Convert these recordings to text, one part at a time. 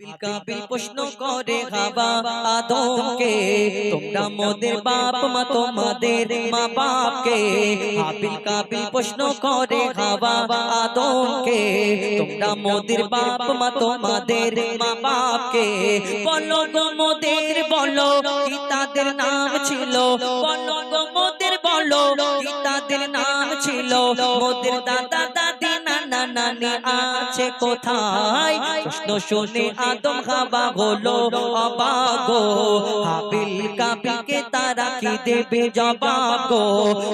কাবিল প্রশ্ন করে হাবা আদমকে তোমরা মোদের বাপ মা তোমাদের মা বাপকে হাবিল কাবিল প্রশ্ন করে হাবা আদমকে তোমরা মোদের বাপ মা তোমাদের মা বাপকে বলো গো মোদের বলো কি তাদের নাম ছিল? বলো গো মোদের বলো কি তাদের নাম ছিল? মোদের দাদা আছে কোথায়? প্রশ্ন শুনে আদম হাবা হলো অবাগো, হাবিল কাবিকে তারা কি দেবে জবাগো?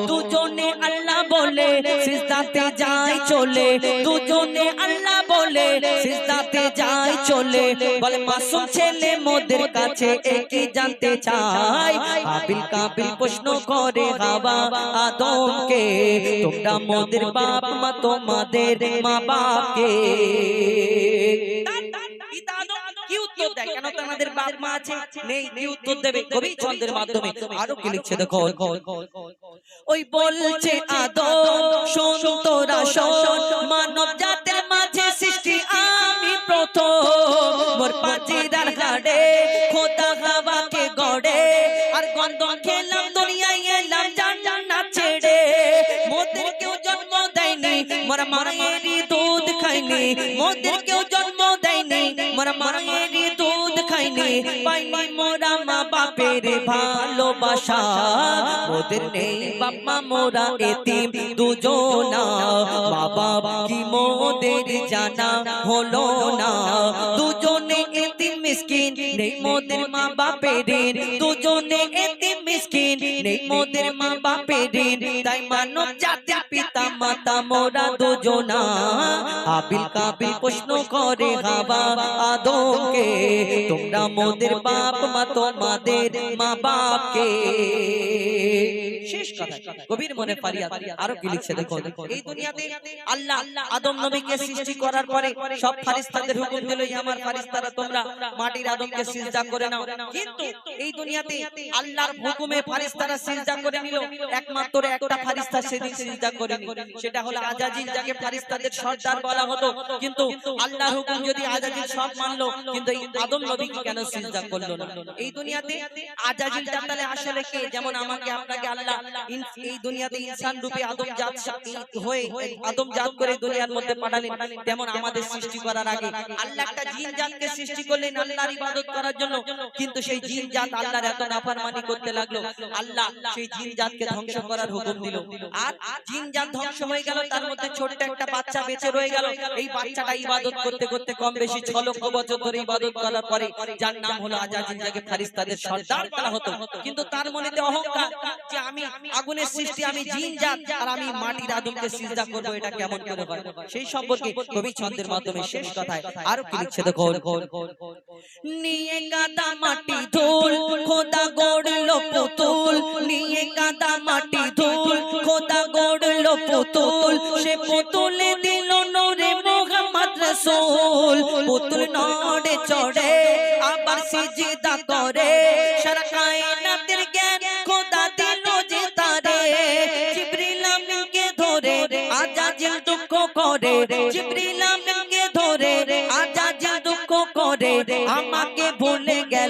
দুজনে আল্লাহ বলে, সিজদাতে যায় চলে। দুজনে আল্লাহ বলে, সিজদাতে যায় চলে। বলে, মাসুম ছেলে মোদের কাছে একই জানতে চাই। হাবিল কাবিল প্রশ্ন করে হাবা আদমকে, তোমরা মোদের বাপ মা, তোমাদের মা বাপকে ওই বলছে আদম শোন মানব জাতের মাঝে মোর পাজিরার খোদা হাওয়াকে গড়ে। আর গন্ধ খেলাম দুনিয়ায় এলাম জান্নাত ছেড়ে। মোদের কেউ জন্ম দেয়নি মোর মায়েরই দুধ খাইনি। মোদের কেউ জন্ম দেয়নি মোর মায়েরই দুধ খাইনি। পাইনি মোরা মা বাপের ভালোবাসা। মোদের নেই বাবা মোরা এতিম দুজনা। বাবা কি মোদের জানা হলো না? মিসকিন, নেই মোদের মা বাপের দুজনে এতে মিসকিন, নেই মোদের মা বাপের তাই মানব জাতির পিতা মাতা মোরা দুজনা। হাবিল কাবিল প্রশ্ন করে হাবা আদমকে, তোমরা মোদের বাপ মা, তোমাদের মা বাপকে। সব তোমরা মাটির আদমকে করে নাও। এই আল্লাহর করে নিল। একমাত্র একটা ফারিস্তা সেদিন সিজদা করেনি। সেটা হলো আজাজিল যাকে ফারিস্তাদের সর্দার বলা হতো। কিন্তু আল্লাহর হুকুম যদি আজাজিল সব মানলো কিন্তু এই আদম নবীকে কেন সিজদা করল না? এই দুনিয়াতে আজাজিল তাহলে আসলে কে? যেমন আমাকে আপনাকে আল্লাহ এই দুনিয়াতে ইনসান রূপে আদম জাত হয়ে আদম জাত করে দুনিয়ার মধ্যে পাঠালেন। তেমন আমাদের সৃষ্টি করার আগে। আল্লাহ একটা জিন জাতকে সৃষ্টি করলেন আল্লাহর ইবাদত করার জন্য। কিন্তু সেই জিন জাত আল্লাহর এত নাফরমানি করতে লাগল। আল্লাহ সেই জিন জাতকে ধ্বংস করার হুকুম দিল আর জিন জাত ধ্বংস হয়ে গেল তার মধ্যে ছোট্ট একটা বাচ্চা বেঁচে রয়ে গেল। এই বাচ্চাটা ইবাদত করতে করতে কম বেশি ছ লক্ষ বছর ধরে ইবাদত করার পরে যার নাম হলো আজাজিল যাকে ফারিস্তাদের সর্দার বলা হতো। কিন্তু তার মনেতে অহংকার যে আমি আগুনের সৃষ্টি আমি জিন জাত আর আমি মাটির আদমকে সিজদা করব এটা কেমন করে হয়? সেই সম্পর্কে কবি ছন্দের মাধ্যমে শেষ কথায় আর কি লিখছে দেখো নিয়ে কাদা মাটি ধুল খোদা গড়লো পুতুল নিয়ে কাদা মাটি ধুল পুতুল, সে পুতুলে দিল নরে মোহাম্মদ রাসূল। পুতুল নড়ে চড়ে, আবার সিজদা করে। সারা কায়নাতের জ্ঞান খোদা দিল যে তারে। জিবরিল আমিনকে ধরে, আজাজিল দুঃখ করে। জিবরিল আমিনকে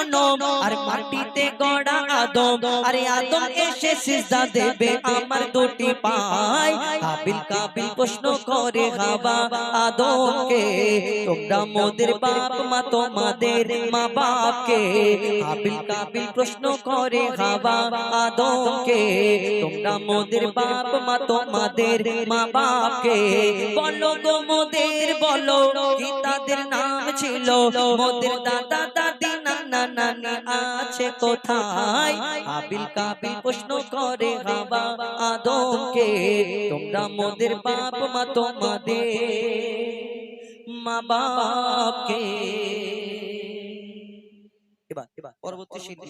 জনম আর মাটিতে গড়া আদম, আরে আদম এসে সিজদা দেবে আমার দুটি পায়। কাবিল প্রশ্ন করে আদমকে, তোমরা মোদের বাপ, মা তোমাদের মা বাপকে। কাবিল কাবিল প্রশ্ন করে আদমকে, তোমরা মোদের বাপ, মা তোমাদের মা বাপকে। বলো গো মোদের, বলো কি তাদের নাম ছিল? মোদের দাদি নানা নানি আছে কোথায়? আবিল কাবিল প্রশ্ন করে, বাবা, আদমকে, তোমরা মোদের বাপ মা, তোমাদের মা বাপকে। এবার এবার, পরবর্তী আমাদের